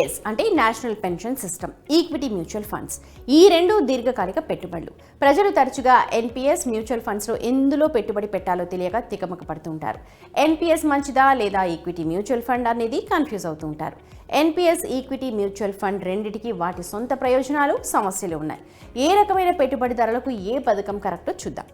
NPS అంటే national pension system equity mutual funds ఈ రెండు దీర్ఘకాలిక పెట్టుబడులు. ప్రజలు తరచుగా ఎన్పిఎస్ మ్యూచువల్ ఫండ్స్లో ఎందులో పెట్టుబడి పెట్టాలో తెలియక తికమక పడుతుంటారు ఎన్పిఎస్ మంచిదా లేదా ఈక్విటీ మ్యూచువల్ ఫండ్ అనేది కన్ఫ్యూజ్ అవుతుంటారు ఎన్పిఎస్ ఈక్విటీ మ్యూచువల్ ఫండ్ రెండిటికి వాటి సొంత ప్రయోజనాలు సమస్యలు ఉన్నాయి. ఏ రకమైన పెట్టుబడిదారులకు ఏ పథకం కరెక్టో చూద్దాం.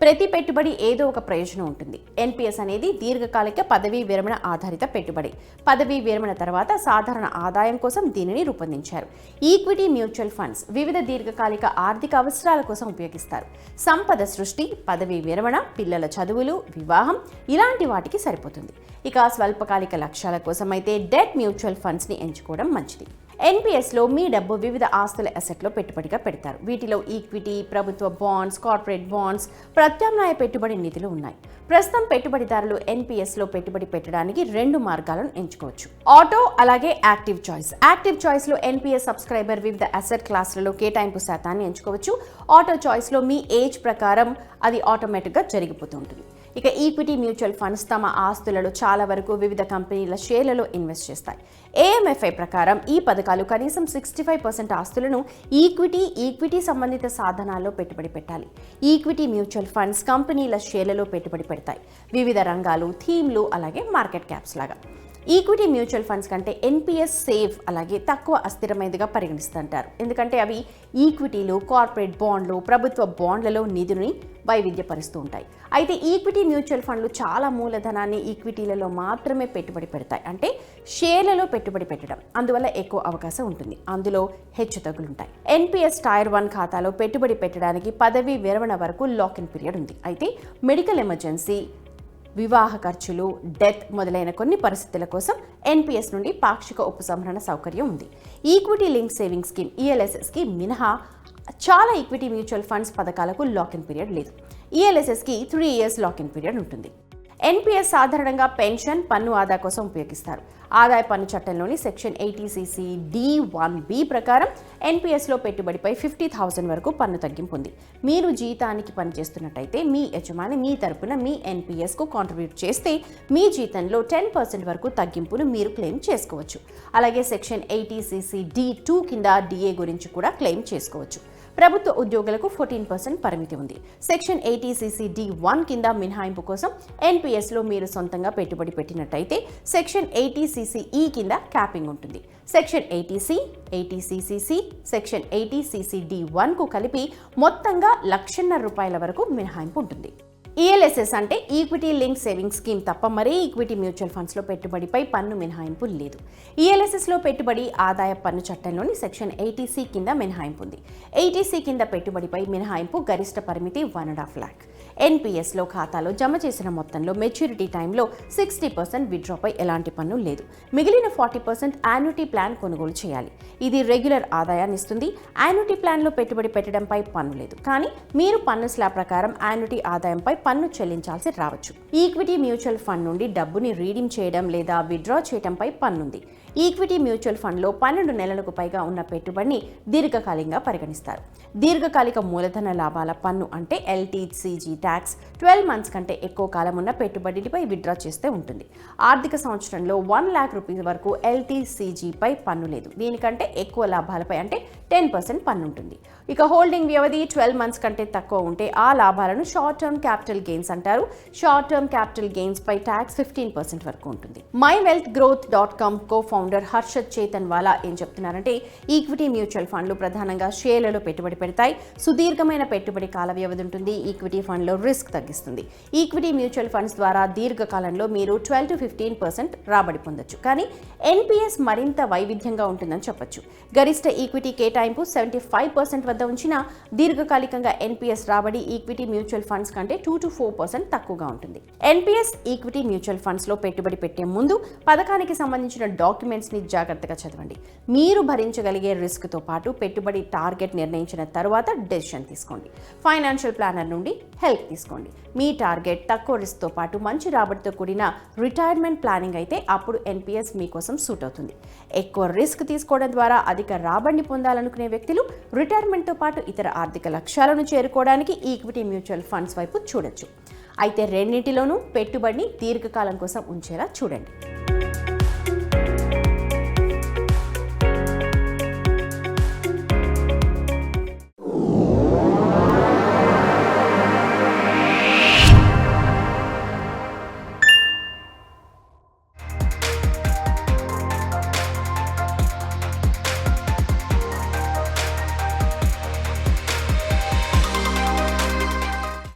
ప్రతి పెట్టుబడి ఏదో ఒక ప్రయోజనం ఉంటుంది. ఎన్పిఎస్ అనేది దీర్ఘకాలిక పదవీ విరమణ ఆధారిత పెట్టుబడి. పదవీ విరమణ తర్వాత సాధారణ ఆదాయం కోసం దీనిని రూపొందించారు. ఈక్విటీ మ్యూచువల్ ఫండ్స్ వివిధ దీర్ఘకాలిక ఆర్థిక అవసరాల కోసం ఉపయోగిస్తారు. సంపద సృష్టి పదవీ విరమణ పిల్లల చదువులు వివాహం ఇలాంటి వాటికి సరిపోతుంది. ఇక స్వల్పకాలిక లక్ష్యాల కోసం అయితే డెట్ మ్యూచువల్ ఫండ్స్ని ఎంచుకోవడం మంచిది. ఎన్పిఎస్లో మీ డబ్బు వివిధ ఆస్తుల అసెట్లో పెట్టుబడిగా పెడతారు. వీటిలో ఈక్విటీ ప్రభుత్వ బాండ్స్ కార్పొరేట్ బాండ్స్ ప్రత్యామ్నాయ పెట్టుబడి నిధులు ఉన్నాయి. ప్రస్తుతం పెట్టుబడిదారులు ఎన్పిఎస్లో పెట్టుబడి పెట్టడానికి రెండు మార్గాలను ఎంచుకోవచ్చు. ఆటో అలాగే యాక్టివ్ చాయిస్. యాక్టివ్ చాయిస్లో ఎన్పిఎస్ సబ్స్క్రైబర్ వివిధ అసెట్ క్లాసులలో కేటాయింపు శాతాన్ని ఎంచుకోవచ్చు. ఆటో చాయిస్లో మీ ఏజ్ ప్రకారం అది ఆటోమేటిక్గా జరిగిపోతూ ఉంటుంది. ఇక ఈక్విటీ మ్యూచువల్ ఫండ్స్ తమ ఆస్తులలో చాలా వరకు వివిధ కంపెనీల షేర్లలో ఇన్వెస్ట్ చేస్తాయి. ఏఎంఎఫ్ఐ ప్రకారం ఈ పథకాలు కనీసం సిక్స్టీ ఫైవ్ పర్సెంట్ ఆస్తులను ఈక్విటీ ఈక్విటీ సంబంధిత సాధనాల్లో పెట్టుబడి పెట్టాలి. ఈక్విటీ మ్యూచువల్ ఫండ్స్ కంపెనీల షేర్లలో పెట్టుబడి పెడతాయి. వివిధ రంగాలు థీమ్లు అలాగే మార్కెట్ క్యాప్స్ లాగా. ఈక్విటీ మ్యూచువల్ ఫండ్స్ కంటే ఎన్పిఎస్ సేఫ్ అలాగే తక్కువ అస్థిరమైనదిగా పరిగణిస్తుంటారు. ఎందుకంటే అవి ఈక్విటీలు కార్పొరేట్ బాండ్లు ప్రభుత్వ బాండ్లలో నిధుని వైవిధ్యపరుస్తూ ఉంటాయి. అయితే ఈక్విటీ మ్యూచువల్ ఫండ్లు చాలా మూలధనాన్ని ఈక్విటీలలో మాత్రమే పెట్టుబడి పెడతాయి. అంటే షేర్లలో పెట్టుబడి పెట్టడం. అందువల్ల ఎక్కువ అవకాశం ఉంటుంది. అందులో హెచ్చు తగులుంటాయి ఎన్పిఎస్ టైర్ వన్ ఖాతాలో పెట్టుబడి పెట్టడానికి పదవీ విరమణ వరకు లాక్ ఇన్ పీరియడ్ ఉంది. అయితే మెడికల్ ఎమర్జెన్సీ వివాహ ఖర్చులు డెత్ మొదలైన కొన్ని పరిస్థితుల కోసం ఎన్పిఎస్ నుండి పాక్షిక ఉపసంహరణ సౌకర్యం ఉంది. ఈక్విటీ లింక్ సేవింగ్ స్కీమ్ ఈఎల్ఎస్ఎస్కి మినహా చాలా ఈక్విటీ మ్యూచువల్ ఫండ్స్ పథకాలకు లాకిన్ పీరియడ్ లేదు. ఈఎల్ఎస్ఎస్కి three years lock in period ఉంటుంది. ఎన్పిఎస్ సాధారణంగా పెన్షన్ పన్ను ఆదా కోసం ఉపయోగిస్తారు. ఆదాయ పన్ను చట్టంలోని section eighty C C D one B ప్రకారం ఎన్పిఎస్లో పెట్టుబడిపై ఫిఫ్టీ థౌసండ్ వరకు పన్ను తగ్గింపు ఉంది మీరు జీతానికి పనిచేస్తున్నట్టయితే మీ యజమాని మీ తరపున మీ ఎన్పిఎస్కు కాంట్రిబ్యూట్ చేస్తే మీ జీతంలో టెన్ పర్సెంట్ వరకు తగ్గింపును మీరు క్లెయిమ్ చేసుకోవచ్చు. అలాగే section eighty C C D two కింద డిఏ గురించి కూడా క్లెయిమ్ చేసుకోవచ్చు. ప్రభుత్వ ఉద్యోగులకు ఫోర్టీన్ పర్సెంట్ పరిమితి ఉంది. సెక్షన్ ఎయిటీసీసీ డి వన్ కింద మినహాయింపు కోసం ఎన్పిఎస్లో మీరు సొంతంగా పెట్టుబడి పెట్టినట్టయితే సెక్షన్ ఎయిటీసీ ఈ కింద క్యాపింగ్ ఉంటుంది. Section eighty C eighty C C C section eighty C C D వన్కు కలిపి మొత్తంగా లక్షన్నర రూపాయల వరకు మినహాయింపు ఉంటుంది. ఈఎల్ఎస్ఎస్ అంటే ఈక్విటీ లింక్ సేవింగ్ స్కీమ్ తప్ప మరే ఈక్విటీ మ్యూచువల్ ఫండ్స్లో పెట్టుబడిపై పన్ను మినహాయింపు లేదు. ఈఎల్ఎస్ఎస్లో పెట్టుబడి ఆదాయ పన్ను చట్టంలోని సెక్షన్ ఎయిటీసీ కింద మినహాయింపు ఉంది ఎయిటీసీ కింద పెట్టుబడిపై మినహాయింపు గరిష్ట పరిమితి వన్ అండ్ హాఫ్ ల్యాక్ ఎన్పిఎస్లో ఖాతాలో జమ చేసిన మొత్తంలో మెచ్యూరిటీ టైంలో సిక్స్టీ పర్సెంట్ విత్డ్రాపై ఎలాంటి పన్ను లేదు. మిగిలిన ఫార్టీ పర్సెంట్ యాన్యుటీ ప్లాన్ కొనుగోలు చేయాలి. ఇది రెగ్యులర్ ఆదాయాన్ని ఇస్తుంది. యాన్యుటీ ప్లాన్లో పెట్టుబడి పెట్టడంపై పన్ను లేదు. కానీ మీరు పన్ను స్లాబ్ ప్రకారం యాన్యుటీ ఆదాయంపై పన్ను చెల్లించాల్సి రావచ్చు. ఈక్విటీ మ్యూచువల్ ఫండ్ నుండి డబ్బుని రీడీమ్ చేయడం లేదా విత్డ్రా చేయడంపై పన్నుంది. ఈక్విటీ మ్యూచువల్ ఫండ్లో పన్నెండు నెలలకు పైగా ఉన్న పెట్టుబడిని దీర్ఘకాలికంగా పరిగణిస్తారు. దీర్ఘకాలిక మూలధన లాభాల పన్ను అంటే ఎల్టీసీజీ ట్యాక్స్ ట్వెల్వ్ మంత్స్ కంటే ఎక్కువ కాలం ఉన్న పెట్టుబడిపై విత్డ్రా చేస్తే ఉంటుంది. ఆర్థిక సంవత్సరంలో వన్ ల్యాక్ రూపీస్ వరకు ఎల్టీసీజీపై పన్ను లేదు. దీనికంటే ఎక్కువ లాభాలపై అంటే టెన్ పర్సెంట్ పన్ను ఉంటుంది. ఇక హోల్డింగ్ వ్యవధి ట్వెల్వ్ మంత్స్ కంటే తక్కువ ఉంటే ఆ లాభాలను షార్ట్ టర్మ్ క్యాపిటల్ గెయిన్స్ అంటారు. షార్ట్ టర్మ్ క్యాపిటల్ గెయిన్స్ పై ట్యాక్స్ ఫిఫ్టీన్ పర్సెంట్ వరకు ఉంటుంది. My wealth growth dot com co founder Harshad Chetanwala ఏం చెప్తున్నారంటే ఈక్విటీ మ్యూచువల్ ఫండ్లు ప్రధానంగా షేర్లలో పెట్టుబడి పెడతాయి సుదీర్ఘమైన పెట్టుబడి కాల వ్యవధి ఉంటుంది ఈక్విటీ ఫండ్లో రిస్క్ తగ్గిస్తుంది. ఈక్విటీ మ్యూచువల్ ఫండ్స్ ద్వారా దీర్ఘకాలంలో మీరు ట్వెల్వ్ టు ఫిఫ్టీన్ పర్సెంట్ రాబడి పొందొచ్చు. కానీ ఎన్పిఎస్ మరింత వైవిధ్యంగా ఉంటుందని చెప్పొచ్చు. గరిష్ట ఈక్విటీ కేటాయింపు సెవెంటీ ఫైవ్ పర్సెంట్ వద్ద ఉంచిన దీర్ఘకాలికంగా ఎన్పిఎస్ రాబడి ఈక్విటీ మ్యూచువల్ ఫండ్స్ కంటే టూ టు ఫోర్ పర్సెంట్ తక్కువగా ఉంటుంది. ఎన్పిఎస్ ఈక్విటీ మ్యూచువల్ ఫండ్స్లో పెట్టుబడి పెట్టే ముందు పథకానికి సంబంధించిన డాక్యుమెంట్స్ని జాగ్రత్తగా చదవండి. మీరు భరించగలిగే రిస్క్తో పాటు పెట్టుబడి టార్గెట్ నిర్ణయించిన తర్వాత డెసిషన్ తీసుకోండి. ఫైనాన్షియల్ ప్లానర్ నుండి హెల్ప్ తీసుకోండి. మీ టార్గెట్ తక్కువ రిస్క్తో పాటు మంచి రాబడితో కూడిన రిటైర్మెంట్ ప్లానింగ్ అయితే అప్పుడు ఎన్పిఎస్ మీకోసం సూట్ అవుతుంది. ఎక్కువ రిస్క్ తీసుకోవడం ద్వారా అధిక రాబడిని పొందాలనుకునే వ్యక్తులు రిటైర్మెంట్తో పాటు ఇతర ఆర్థిక లక్ష్యాలను చేరుకోవడానికి ఈక్విటీ మ్యూచువల్ ఫండ్స్ వైపు చూడొచ్చు. అయితే రెండింటిలోనూ పెట్టుబడిని దీర్ఘకాలం కోసం ఉంచేలా చూడండి.